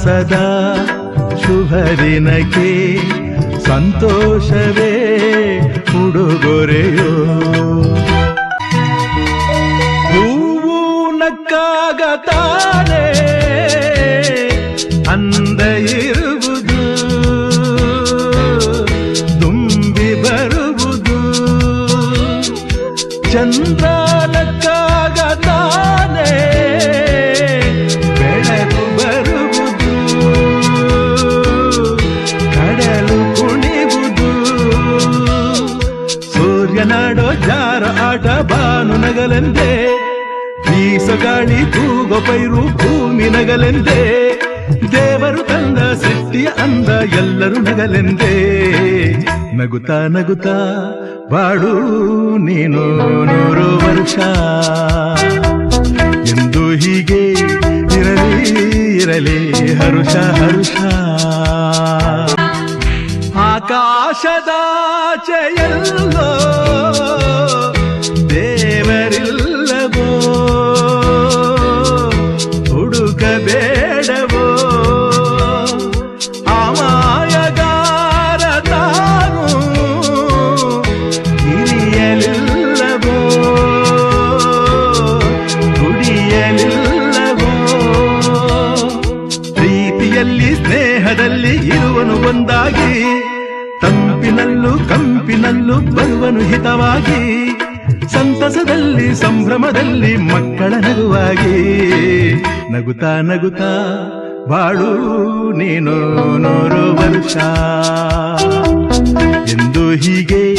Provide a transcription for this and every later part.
ಉಲ್ಲಾಸದ ಶುಭ ದಿನಕ್ಕೆ ಸಂತೋಷವೇ ಉಡುಗೊರೆಯೋ ಹೂವು ನಕ್ಕಾಗ ಆಟ ಬಾನು ನಗಲೆಂದೇ, ಬೀಸೋ ಗಾಳಿ ತೂಗೋ ಪೈರು ಭೂಮಿ ನಗಲೆಂದೇ, ದೇವರು ತಂದ ಸೃಷ್ಟಿಯ ಅಂದ ಎಲ್ಲರೂ ನಗಲೆಂದೇ. ನಗುತ್ತಾ ನಗುತ್ತಾ ಬಾಡು ನೀನು ನೂರು ವರ್ಷ, ಎಂದು ಹೀಗೆ ಇರಲಿ ಇರಲಿ ಹರುಷ ಹರುಷ. ಆಕಾಶದಾಚೆಯಲ್ಲೋ ದೇವರಿಲ್ಲವೋ ಪ್ರೀತಿಯಲ್ಲಿ ಸ್ನೇಹದಲ್ಲಿ ಇರುವನು ಒಂದಾಗಿ. ತಂಪಿನಲ್ಲೂ ಕಂಪಿನಲ್ಲೂ ಬರುವನು ಹಿತವಾಗಿ. ಸಂತಸದಲ್ಲಿ, ಸಂಭ್ರಮದಲ್ಲಿ ಮಕ್ಕಳ ನಗುವಾಗಿ. ನಗುತ್ತಾ ನಗುತ್ತಾ, ಬಾಳು, ನೀನು ನೂರು ವರ್ಷ ಎಂದು ಹೀಗೆ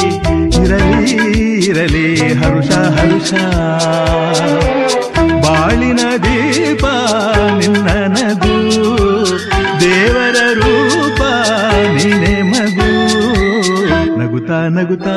ಇರಲಿ ಇರಲಿ ಹರುಷ ಹರುಷ. ದೇವರ ರೂಪ ನೀನೆ ಮಗು ನಗುತ್ತಾ ನಗುತ್ತಾ